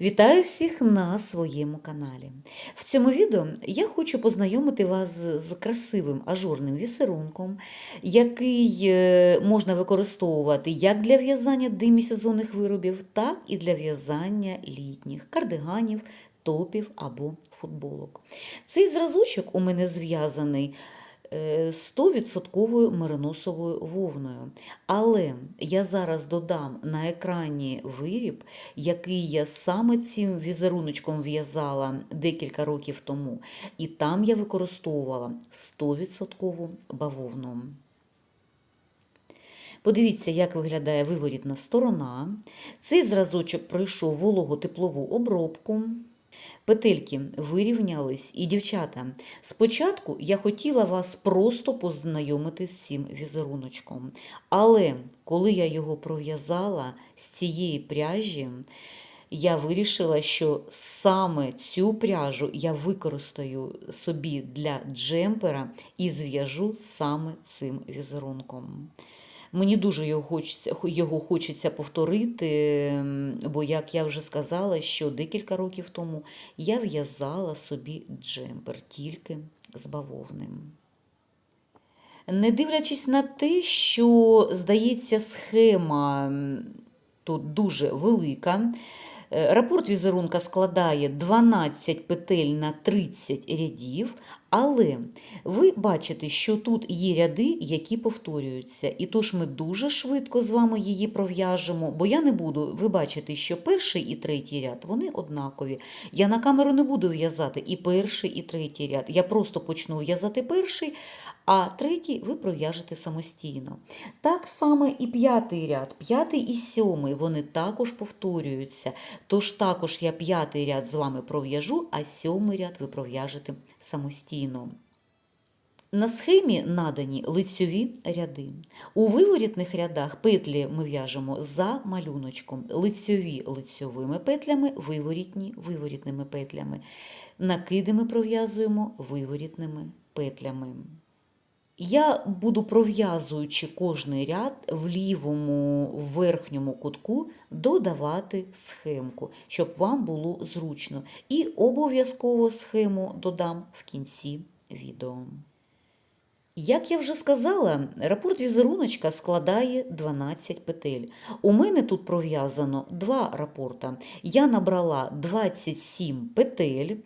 Вітаю всіх на своєму каналі. В цьому відео я хочу познайомити вас з красивим ажурним візерунком, який е, можна використовувати як для в'язання демісезонних виробів, так і для в'язання літніх кардиганів, топів або футболок. Цей зразочок у мене зв'язаний 100% мериносовою вовною. Але я зараз додам на екрані виріб, який я саме цим візеруночком в'язала декілька років тому. І там я використовувала 100% бавовну. Подивіться, як виглядає виворітна сторона. Цей зразочок пройшов вологотеплову обробку. Петельки вирівнялись, і дівчата, спочатку я хотіла вас просто познайомити з цим візеруночком. Але коли я його пров'язала з цієї пряжі, я вирішила, що саме цю пряжу я використаю собі для джемпера і зв'яжу саме цим візерунком. Мені дуже його хочеться, його хочеться повторити, бо, як я вже сказала, що декілька років тому я в'язала собі джемпер тільки з бавовним. Не дивлячись на те, що, здається, схема тут дуже велика. Е, Рапорт візерунка складає 12 петель на 30 рядів, але ви бачите, що тут є ряди, які повторюються. І тож ми дуже швидко з вами її пров'яжемо, бо я не буду, ви бачите, що перший і третій ряд вони однакові. Я на камеру не буду в'язати і перший, і третій ряд. Я просто почну в'язати перший, а третій ви пров'яжете самостійно. Так само і п'ятий ряд, п'ятий і сьомий, вони також повторюються. Тож також я п'ятий ряд з вами пров'яжу, а сьомий ряд ви пров'яжете самостійно. На схемі надані лицьові ряди. У виворітних рядах петлі ми в'яжемо за малюночком, лицьові лицьовими петлями, виворітні виворітними петлями. Накиди ми пров'язуємо виворітними петлями. Я буду пров'язуючи кожний ряд в лівому верхньому кутку додавати схемку, щоб вам було зручно. І обов'язково схему додам в кінці відео. Як я вже сказала, рапорт візеруночка складає 12 петель. У мене тут пров'язано два рапорта. Я набрала 27 петель,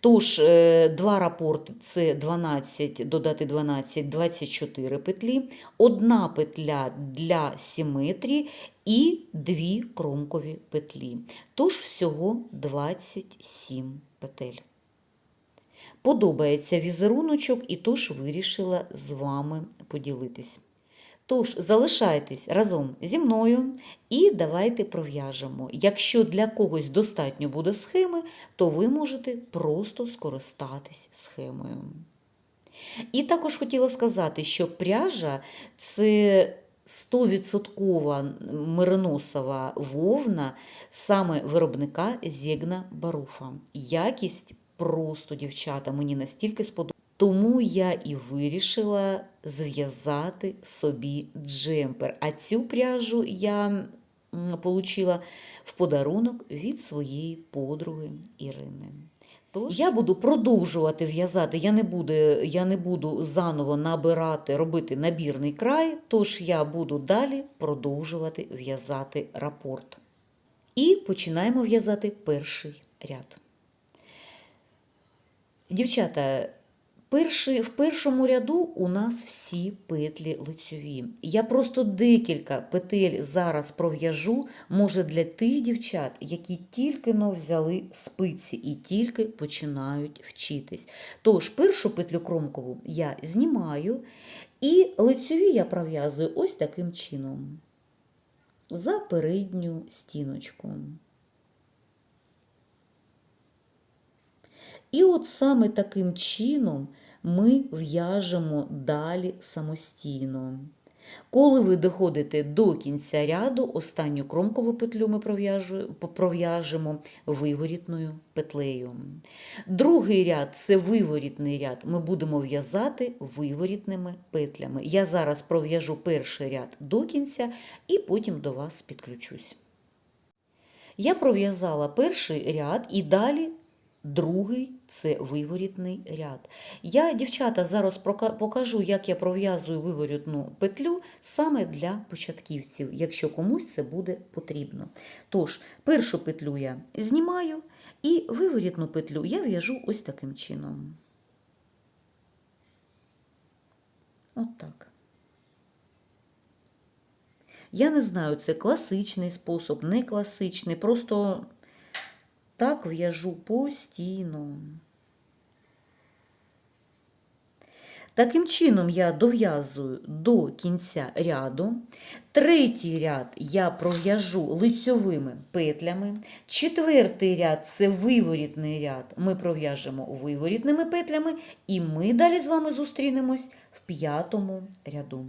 тож е, два рапорти це 12, додати 12, 24 петлі, одна петля для симетрії і дві кромкові петлі. Тож всього 27 петель. Подобається візеруночок, і тож вирішила з вами поділитись. Тож, залишайтесь разом зі мною і давайте пров'яжемо. Якщо для когось достатньо буде схеми, то ви можете просто скористатись схемою. І також хотіла сказати, що пряжа це 100% мериносова вовна саме виробника Зєгна Баруфа. Якість просто, дівчата, мені настільки сподобалося. Тому я і вирішила зв'язати собі джемпер. А цю пряжу я отримала в подарунок від своєї подруги Ірини. Тож я буду продовжувати в'язати, я не буду, я не буду заново набирати, робити набірний край, тож я буду далі продовжувати в'язати рапорт. І починаємо в'язати перший ряд. Дівчата, перший, в першому ряду у нас всі петлі лицьові. Я просто декілька петель зараз пров'яжу, може, для тих дівчат, які тільки но взяли спиці і тільки починають вчитись. Тож, першу петлю кромкову я знімаю, і лицьові я пров'язую ось таким чином. За передню стіночку. І от саме таким чином ми в'яжемо далі самостійно. Коли ви доходите до кінця ряду, останню кромкову петлю ми пров'яжемо виворітною петлею. Другий ряд це виворітний ряд. Ми будемо в'язати виворітними петлями. Я зараз пров'яжу перший ряд до кінця і потім до вас підключусь. Я пров'язала перший ряд і далі другий це виворітний ряд. Я, дівчата, зараз покажу, як я пров'язую виворітну петлю саме для початківців, якщо комусь це буде потрібно. Тож, першу петлю я знімаю і виворітну петлю я в'яжу ось таким чином. От так. Я не знаю, це класичний спосіб, не класичний, просто так в'яжу постійно. Таким чином я дов'язую до кінця ряду. Третій ряд я пров'яжу лицьовими петлями. Четвертий ряд це виворітний ряд. Ми пров'яжемо виворітними петлями, і ми далі з вами зустрінемось в п'ятому ряду.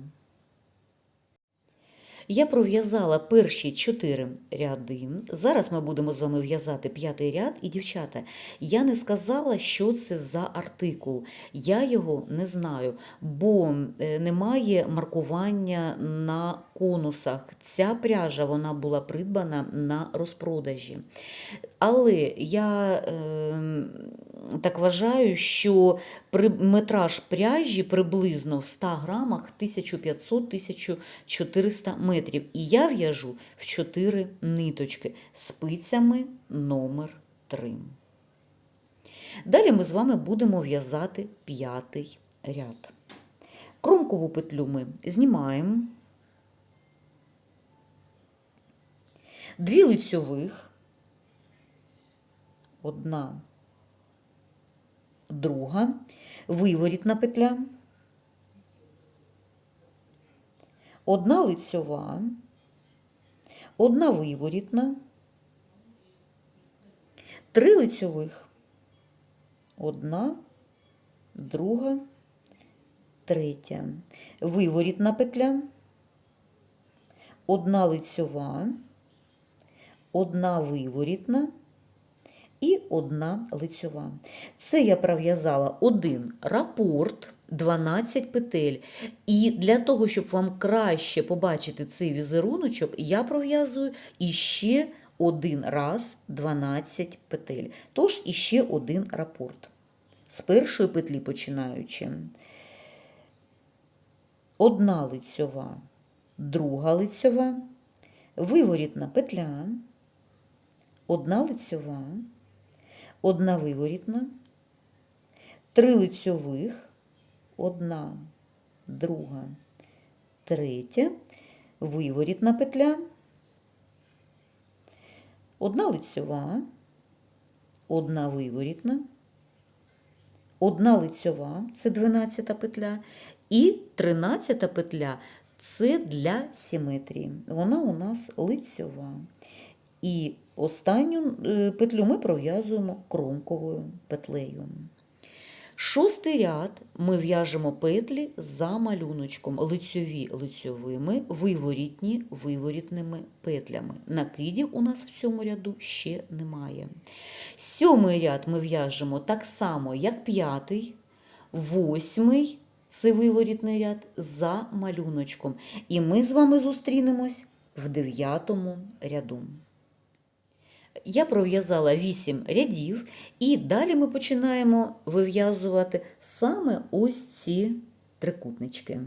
Я пров'язала перші чотири ряди. Зараз ми будемо з вами в'язати п'ятий ряд. І, дівчата, я не сказала, що це за артикул. Я його не знаю, бо е, немає маркування на конусах. Ця пряжа вона була придбана на розпродажі. Але я е, так вважаю, що при, метраж пряжі приблизно в 100 грамах 1500-1400 метрів. І я в'яжу в 4 ниточки спицями номер 3. Далі ми з вами будемо в'язати п'ятий ряд. Кромкову петлю ми знімаємо. Дві лицьових, одна, друга, виворітна петля, одна лицьова, одна виворітна, три лицьових, одна, друга, третя, виворітна петля, одна лицьова, одна виворітна і одна лицьова. Це я пров'язала один рапорт, 12 петель. І для того, щоб вам краще побачити цей візеруночок, я пров'язую іще один раз 12 петель. Тож іще один рапорт. З першої петлі починаючи. Одна лицьова, друга лицьова, виворітна петля, одна лицьова, одна виворітна, три лицьових, одна, друга, третя, виворітна петля, одна лицьова, одна виворітна, одна лицьова, це 12 петля, і 13 петля це для симетрії. Вона у нас лицьова. І останню е, петлю ми пров'язуємо кромковою петлею. Шостий ряд ми в'яжемо петлі за малюночком, лицьові лицьовими, виворітні виворітними петлями. Накидів у нас в цьому ряду ще немає. Сьомий ряд ми в'яжемо так само, як п'ятий, восьмий це виворітний ряд за малюночком. І ми з вами зустрінемось в дев'ятому ряду. Я пров'язала 8 рядів, і далі ми починаємо вив'язувати саме ось ці трикутнички.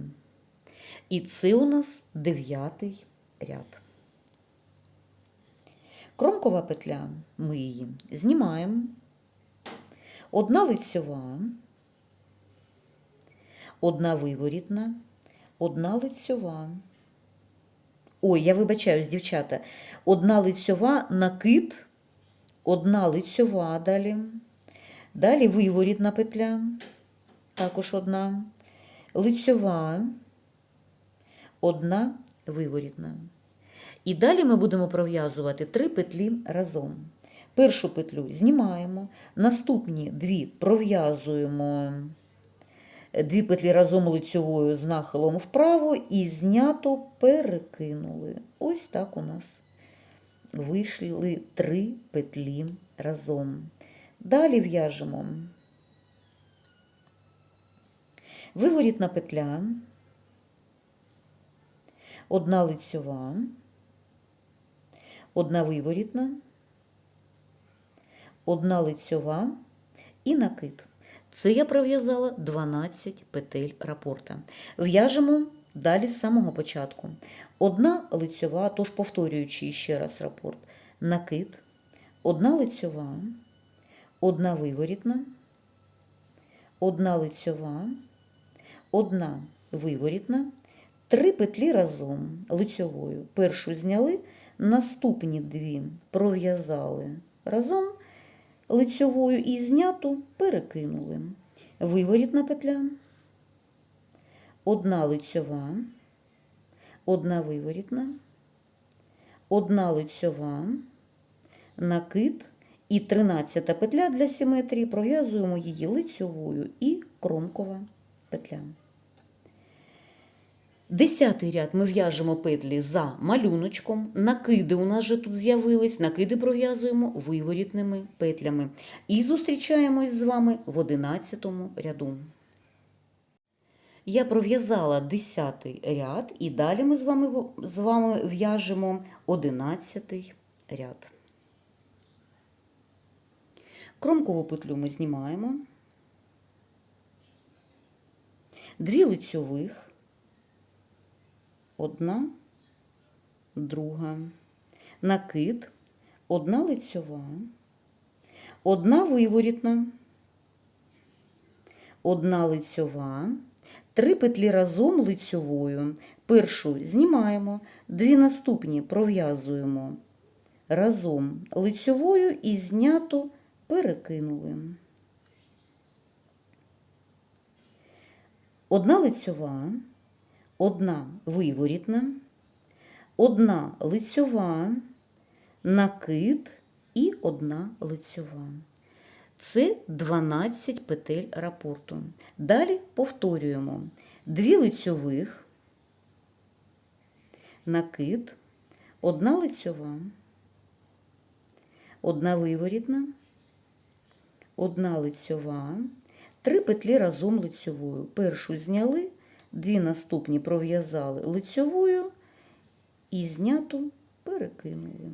І це у нас дев'ятий ряд. Кромкова петля, ми її знімаємо. Одна лицьова, одна виворітна, одна лицьова. Ой, я вибачаюсь, дівчата. Одна лицьова накид, одна лицьова далі. Далі виворітна петля, також одна. Лицьова, одна виворітна. І далі ми будемо пров'язувати три петлі разом. Першу петлю знімаємо, наступні дві пров'язуємо дві петлі разом лицьовою з нахилом вправо і знято перекинули. Ось так у нас вийшли три петлі разом. Далі в'яжемо виворітна петля, одна лицьова, одна виворітна, одна лицьова і накид. Це я пров'язала 12 петель рапорта. В'яжемо далі з самого початку. Одна лицьова, тож повторюючи ще раз рапорт, накид, одна лицьова, одна виворітна, одна лицьова, одна виворітна, три петлі разом лицьовою. Першу зняли, наступні дві пров'язали разом лицьовою і зняту перекинули. Виворітна петля, одна лицьова, одна виворітна, одна лицьова, накид і 13 петля для симетрії пров'язуємо її лицьовою і кромкова петля. Десятий ряд ми в'яжемо петлі за малюночком. Накиди у нас же тут з'явились. Накиди пров'язуємо виворітними петлями. І зустрічаємось з вами в одинадцятому ряду. Я пров'язала 10 ряд, і далі ми з вами, з вами в'яжемо 11 ряд. Кромкову петлю ми знімаємо. Дві лицьових одна, друга, накид, одна лицьова, одна виворітна, одна лицьова, три петлі разом лицьовою. Першу знімаємо, дві наступні пров'язуємо разом лицьовою і зняту перекинули. Одна лицьова одна виворітна, одна лицьова, накид і одна лицьова. Це 12 петель рапорту. Далі повторюємо дві лицьових, накид, одна лицьова, одна виворітна, одна лицьова, три петлі разом лицьовою. Першу зняли, Дві наступні пров'язали лицьовою і зняту перекинули.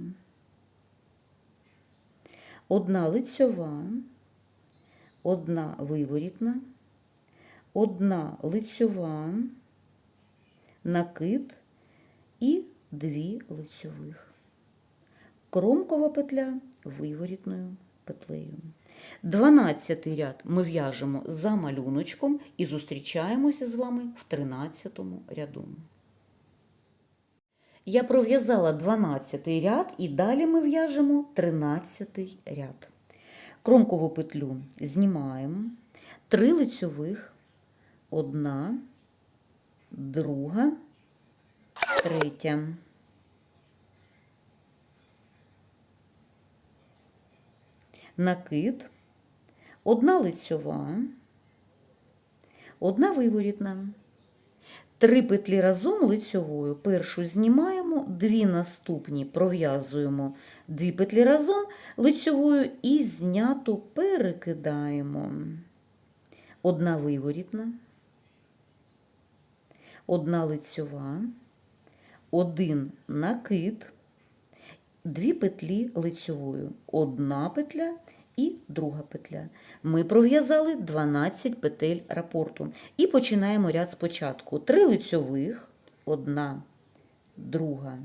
Одна лицьова, одна виворітна, одна лицьова, накид і дві лицьових. Кромкова петля виворітною петлею. Дванадцятий ряд ми в'яжемо за малюночком і зустрічаємося з вами в тринадцятому ряду. Я пров'язала 12 ряд і далі ми в'яжемо 13 ряд. Кромкову петлю знімаємо, три лицьових, одна, друга, третя. накид, одна лицьова, одна виворітна. Три петлі разом лицьовою. Першу знімаємо, дві наступні пров'язуємо дві петлі разом лицьовою і зняту перекидаємо. Одна виворітна, одна лицьова, один накид, дві петлі лицьовою, одна петля і друга петля. Ми пров'язали 12 петель рапорту. І починаємо ряд спочатку. Три лицьових, одна, друга,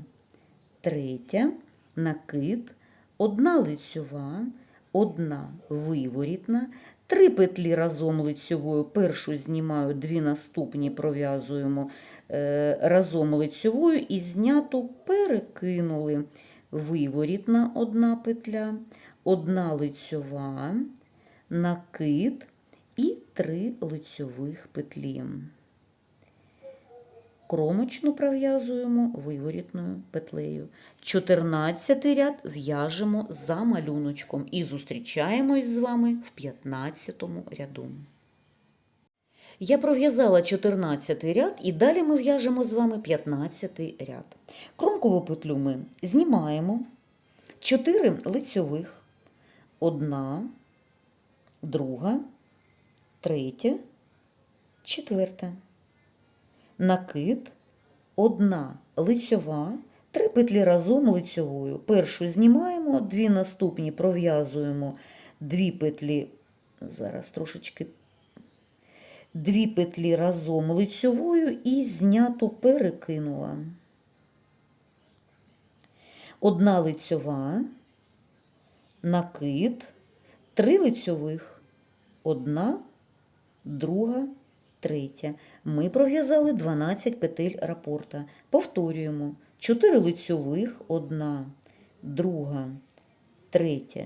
третя, накид, одна лицьова, одна виворітна, три петлі разом лицьовою. Першу знімаю, дві наступні пров'язуємо е, разом лицьовою і зняту перекинули. Виворітна одна петля, одна лицьова, накид і три лицьових петлі. Кромочну пров'язуємо виворітною петлею. 14 ряд в'яжемо за малюночком і зустрічаємось з вами в 15 ряду. Я пров'язала 14 ряд і далі ми в'яжемо з вами 15 ряд. Кромкову петлю ми знімаємо 4 лицьових, одна, друга, третя, четверта. Накид, одна лицьова, три петлі разом лицьовою. Першу знімаємо, дві наступні пров'язуємо дві петлі, зараз трошечки, дві петлі разом лицьовою і зняту перекинула. Одна лицьова, накид, три лицьових, одна, друга, третя. Ми пров'язали 12 петель рапорта. Повторюємо. 4 лицьових, одна, друга, третя,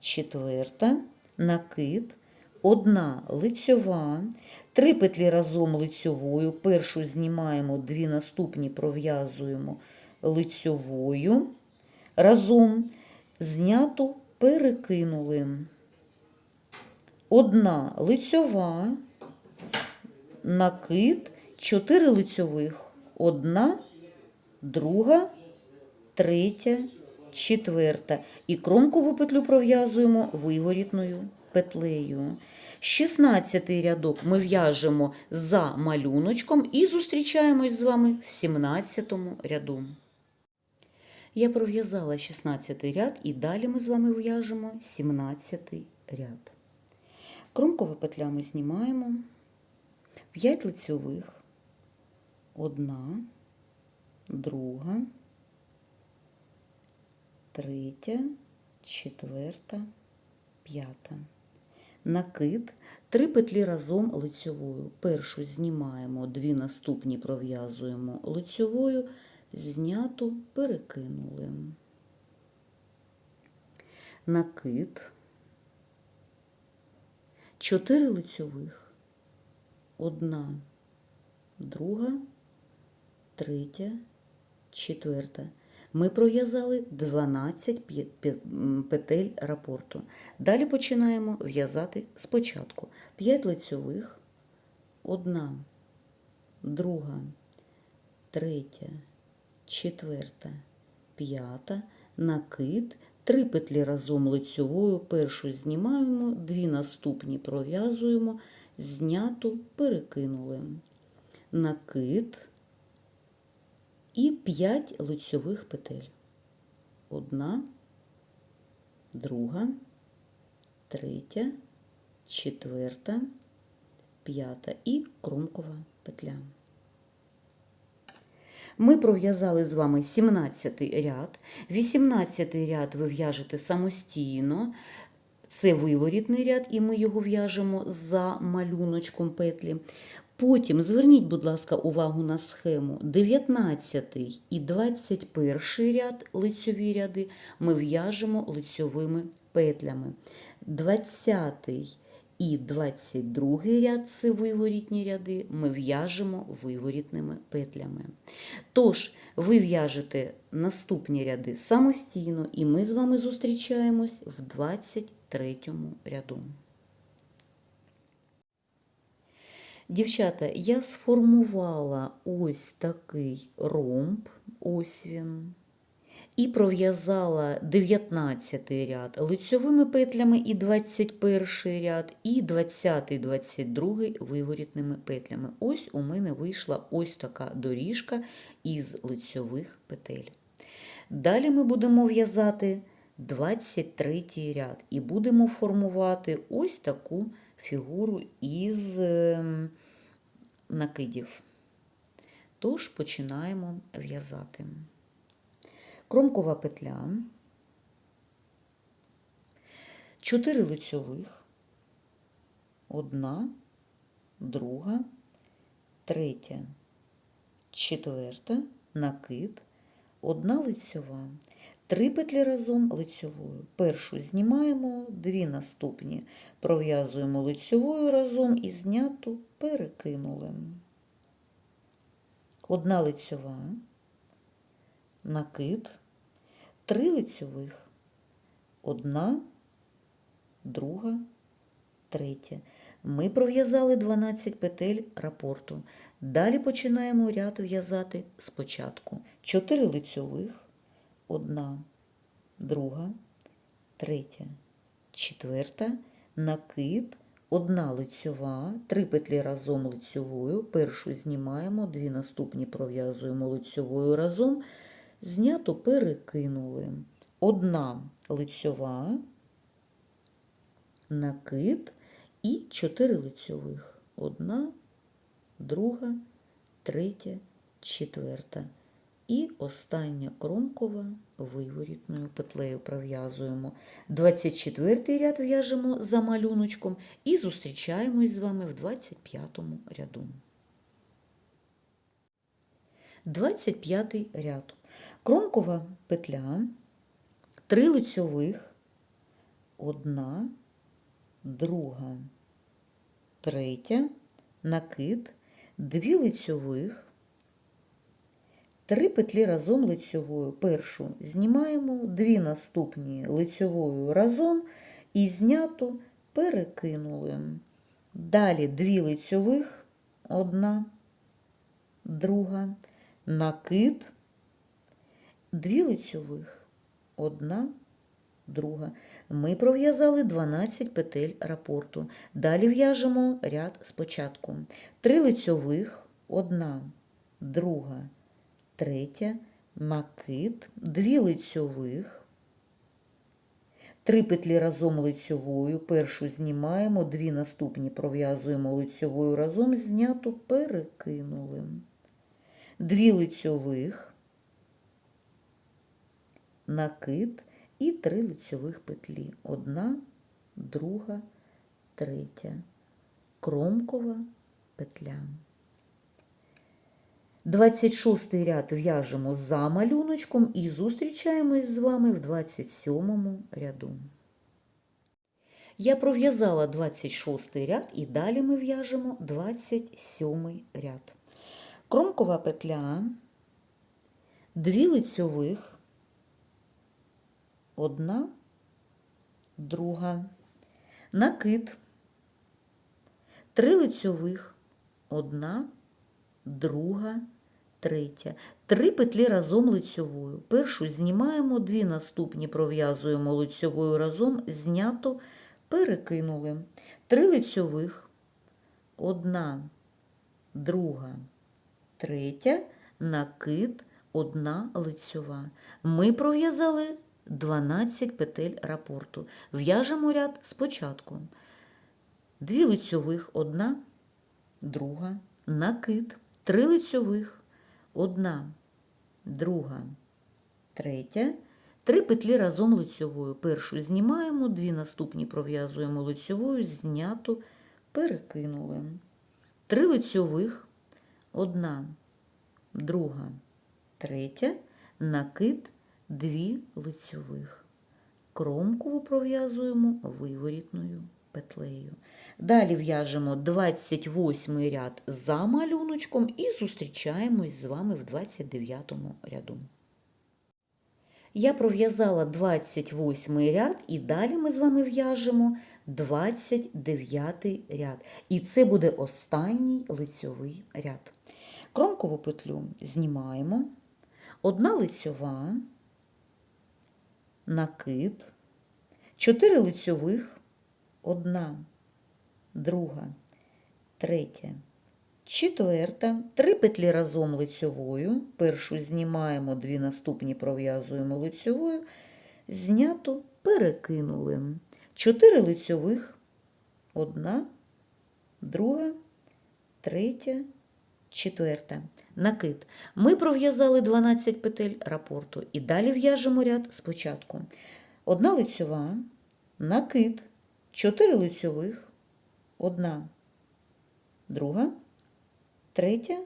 четверта, накид, одна лицьова, три петлі разом лицьовою, першу знімаємо, дві наступні пров'язуємо лицьовою, разом зняту перекинули. Одна лицьова, накид, чотири лицьових, одна, друга, третя, четверта. І кромкову петлю пров'язуємо виворітною петлею. 16 рядок ми в'яжемо за малюночком і зустрічаємось з вами в 17 ряду. Я пров'язала 16 ряд і далі ми з вами в'яжемо 17 ряд. Кромкова петля ми знімаємо. 5 лицьових, одна, друга, третя, четверта, п'ята. Накид, три петлі разом лицьовою. Першу знімаємо, дві наступні пров'язуємо лицьовою, зняту перекинули. Накид, чотири лицьових, одна, друга, третя, четверта. Ми пров'язали 12 п'є- п'є- м, петель рапорту. Далі починаємо в'язати спочатку 5 лицьових, одна, друга, третя, четверта, п'ята, накид, три петлі разом лицьовою, першу знімаємо, дві наступні пров'язуємо, зняту перекинули. Накид і 5 лицьових петель. Одна, друга, третя, четверта, п'ята і кромкова петля. Ми пров'язали з вами 17 ряд. 18 ряд ви в'яжете самостійно. Це виворітний ряд, і ми його в'яжемо за малюночком петлі. Потім зверніть, будь ласка, увагу на схему. 19 і 21 ряд лицьові ряди ми в'яжемо лицьовими петлями. 20 і 22 ряд це виворітні ряди, ми в'яжемо виворітними петлями. Тож, ви в'яжете наступні ряди самостійно, і ми з вами зустрічаємось в 23 ряду. Дівчата, я сформувала ось такий ромб, ось він, і пров'язала 19 ряд лицьовими петлями і 21 ряд, і 20, 22 виворітними петлями. Ось у мене вийшла ось така доріжка із лицьових петель. Далі ми будемо в'язати 23 ряд і будемо формувати ось таку фігуру із ем, накидів. Тож починаємо в'язати. Кромкова петля, 4 лицьових, одна, друга, третя, четверта, накид, одна лицьова. Три петлі разом лицьовою. Першу знімаємо, дві наступні пров'язуємо лицьовою разом і зняту перекинули. Одна лицьова, накид, три лицьових, одна, друга, третя. Ми пров'язали 12 петель рапорту. Далі починаємо ряд в'язати спочатку. 4 лицьових, одна, друга, третя, четверта, накид, одна лицьова, три петлі разом лицьовою, першу знімаємо, дві наступні пров'язуємо лицьовою разом, знято перекинули. Одна лицьова, накид і 4 лицьових. Одна, друга, третя, четверта. І остання кромкова виворітною петлею пров'язуємо. 24 ряд в'яжемо за малюночком і зустрічаємось з вами в 25 ряду. 25 ряд. Кромкова петля, 3 лицьових, одна, друга, третя, накид, 2 лицьових, 3 петлі разом лицьовою. Першу знімаємо, 2 наступні лицьовою разом і зняту перекинули. Далі 2 лицьових, одна, друга, накид, 2 лицьових, одна, друга. Ми пров'язали 12 петель рапорту. Далі в'яжемо ряд спочатку. 3 лицьових, одна, друга, третя, накид, 2 лицьових, 3 петлі разом лицьовою, першу знімаємо, 2 наступні пров'язуємо лицьовою. Разом, зняту перекинули. 2 лицьових, накид і 3 лицьових петлі. Одна, друга, третя. Кромкова петля. 26 ряд в'яжемо за малюночком і зустрічаємось з вами в 27 ряду. Я пров'язала 26 ряд і далі ми в'яжемо 27 ряд. Кромкова петля, 2 лицьових, одна, друга, накид, 3 лицьових, одна, друга, третя. Три петлі разом лицьовою. Першу знімаємо, дві наступні пров'язуємо лицьовою разом, знято, перекинули. Три лицьових, одна, друга, третя, накид, одна лицьова. Ми пров'язали 12 петель рапорту. В'яжемо ряд спочатку. Дві лицьових, одна, друга, накид, три лицьових, одна, друга, третя, три петлі разом лицьовою. Першу знімаємо, дві наступні пров'язуємо лицьовою, зняту, перекинули. Три лицьових, одна, друга, третя, накид, дві лицьових. Кромкову пров'язуємо виворітною петлею. Далі в'яжемо 28 ряд за малюночком і зустрічаємось з вами в 29 ряду. Я пров'язала 28 ряд і далі ми з вами в'яжемо 29 ряд. І це буде останній лицьовий ряд. Кромкову петлю знімаємо, одна лицьова, накид, 4 лицьових, одна, друга, третя, четверта, три петлі разом лицьовою. Першу знімаємо, дві наступні пров'язуємо лицьовою, знято перекинули. Чотири лицьових, одна, друга, третя, четверта. Накид. Ми пров'язали 12 петель рапорту і далі в'яжемо ряд спочатку. Одна лицьова, накид, 4 лицьових, одна, друга, третя,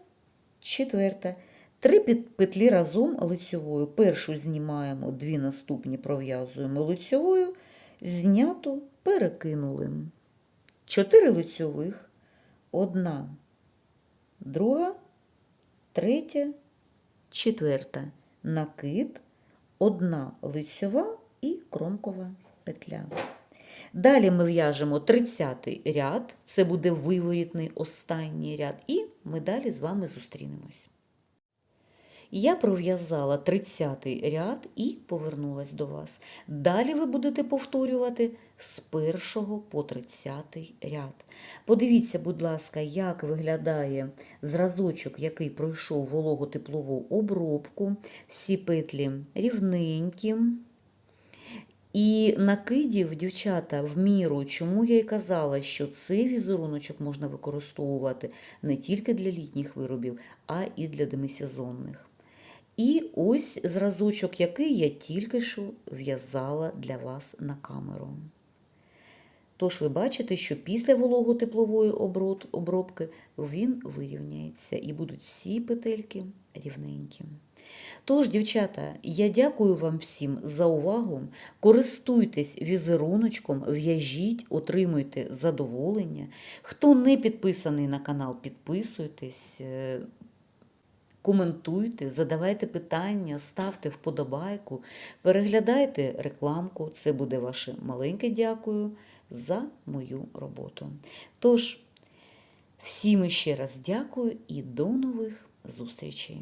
четверта. Три пет- петлі разом лицьовою. Першу знімаємо, дві наступні пров'язуємо лицьовою, зняту перекинули. Чотири лицьових, одна, друга, третя, четверта. Накид, одна лицьова і кромкова петля. Далі ми в'яжемо 30 ряд, це буде виворітний останній ряд, і ми далі з вами зустрінемось. Я пров'язала 30-й ряд і повернулась до вас. Далі ви будете повторювати з 1 по 30 ряд. Подивіться, будь ласка, як виглядає зразочок, який пройшов вологотеплову обробку. Всі петлі рівненькі. І накидів, дівчата, в міру, чому я й казала, що цей візеруночок можна використовувати не тільки для літніх виробів, а і для демисезонних. І ось зразочок, який я тільки що в'язала для вас на камеру. Тож ви бачите, що після вологотеплової обробки він вирівняється і будуть всі петельки рівненькі. Тож, дівчата, я дякую вам всім за увагу. Користуйтесь візеруночком, в'яжіть, отримуйте задоволення. Хто не підписаний на канал, підписуйтесь. Коментуйте, задавайте питання, ставте вподобайку, переглядайте рекламку. Це буде ваше маленьке дякую за мою роботу. Тож, всім ще раз дякую і до нових зустрічей!